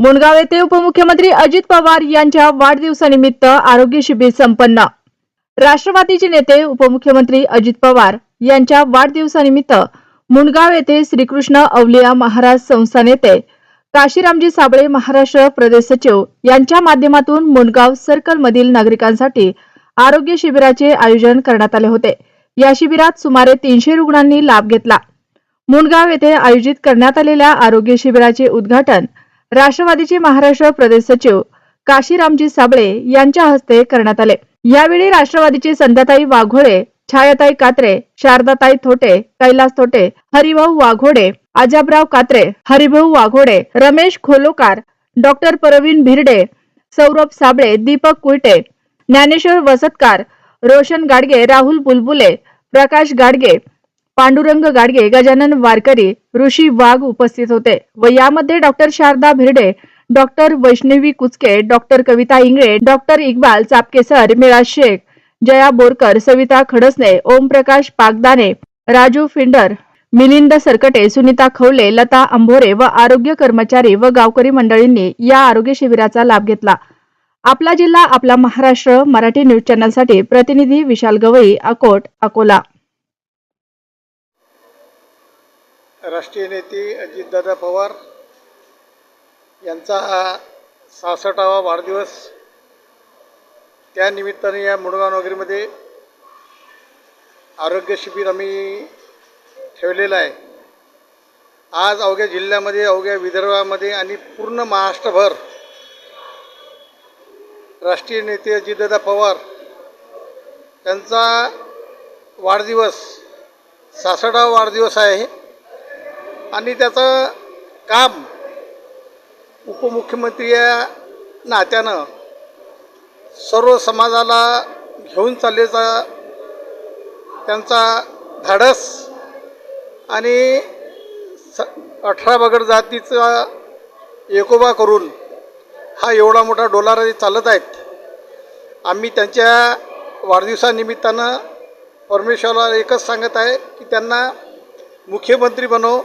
मुंडगाव येथे उपमुख्यमंत्री अजित पवार यांच्या वाढदिवसानिमित्त आरोग्य शिबिर संपन्न. राष्ट्रवादीचे नेते उपमुख्यमंत्री अजित पवार यांच्या वाढदिवसानिमित्त मुंडगाव येथे श्रीकृष्ण अवलिया महाराज संस्थान येथे काशीरामजी साबळे महाराष्ट्र प्रदेश सचिव यांच्या माध्यमातून मुंडगाव सर्कल मधील नागरिकांसाठी आरोग्य शिबिराचे आयोजन करण्यात आले होते. या शिबिरात सुमारे तीनशे रुग्णांनी लाभ घेतला. मुंडगाव येथे आयोजित करण्यात आलेल्या आरोग्य शिबिराचे उद्घाटन राष्ट्रवादीचे महाराष्ट्र प्रदेश सचिव काशीरामजी साबळे यांच्या हस्ते करण्यात आले. यावेळी राष्ट्रवादीचे संध्याताई वाघोळे छायाताई कात्रे शारदाताई थोटे कैलास थोटे हरिभाऊ वाघोडे आजाबराव कात्रे हरिभाऊ वाघोडे रमेश खोलोकार डॉक्टर प्रवीण भिरडे सौरभ साबळे दीपक कुयटे ज्ञानेश्वर वसतकार रोशन गाडगे राहुल बुलबुले प्रकाश गाडगे पांडुरंग गाडगे गजानन वारकरी ऋषी वाघ उपस्थित होते व यामध्ये doctor Sharada Bhirde doctor Vaishnavi Kuchke doctor Kavita Ingle doctor Iqbal Chapkesar Mila Shaikh Jaya Borkar Savita Khadsane Omprakash Pagdane Raju Finder Milind Sarkate Sunita Khawale Lata Ambhore व आरोग्य कर्मचारी व गावकरी मंडळींनी या आरोग्य शिबिराचा लाभ घेतला. आपला जिल्हा आपला महाराष्ट्र मराठी न्यूज चॅनलसाठी प्रतिनिधी विशाल गवई अकोट अकोला. राष्ट्रीय नेते अजितदादा पवार यांचा हा सहासष्टावा वाढदिवस त्यानिमित्ताने या मुडगाव नगरीमध्ये आरोग्य शिबिर आम्ही ठेवलेलं आहे. आज अवघ्या जिल्ह्यामध्ये अवघ्या विदर्भामध्ये आणि पूर्ण महाराष्ट्रभर राष्ट्रीय नेते अजितदादा पवार त्यांचा वाढदिवस सहासष्टावा वाढदिवस आहे. आणि त्याचं काम उपमुख्यमंत्री या नात्यानं सर्व समाजाला घेऊन चाललेचा त्यांचा धाडस आणि स अठरा बगड जातीचा एकोबा करून हा एवढा मोठा डोलार चालत आहेत आम्ही त्यांच्या वाढदिवसानिमित्तानं परमेश्वरला एकच सांगत आहे की त्यांना मुख्यमंत्री बनव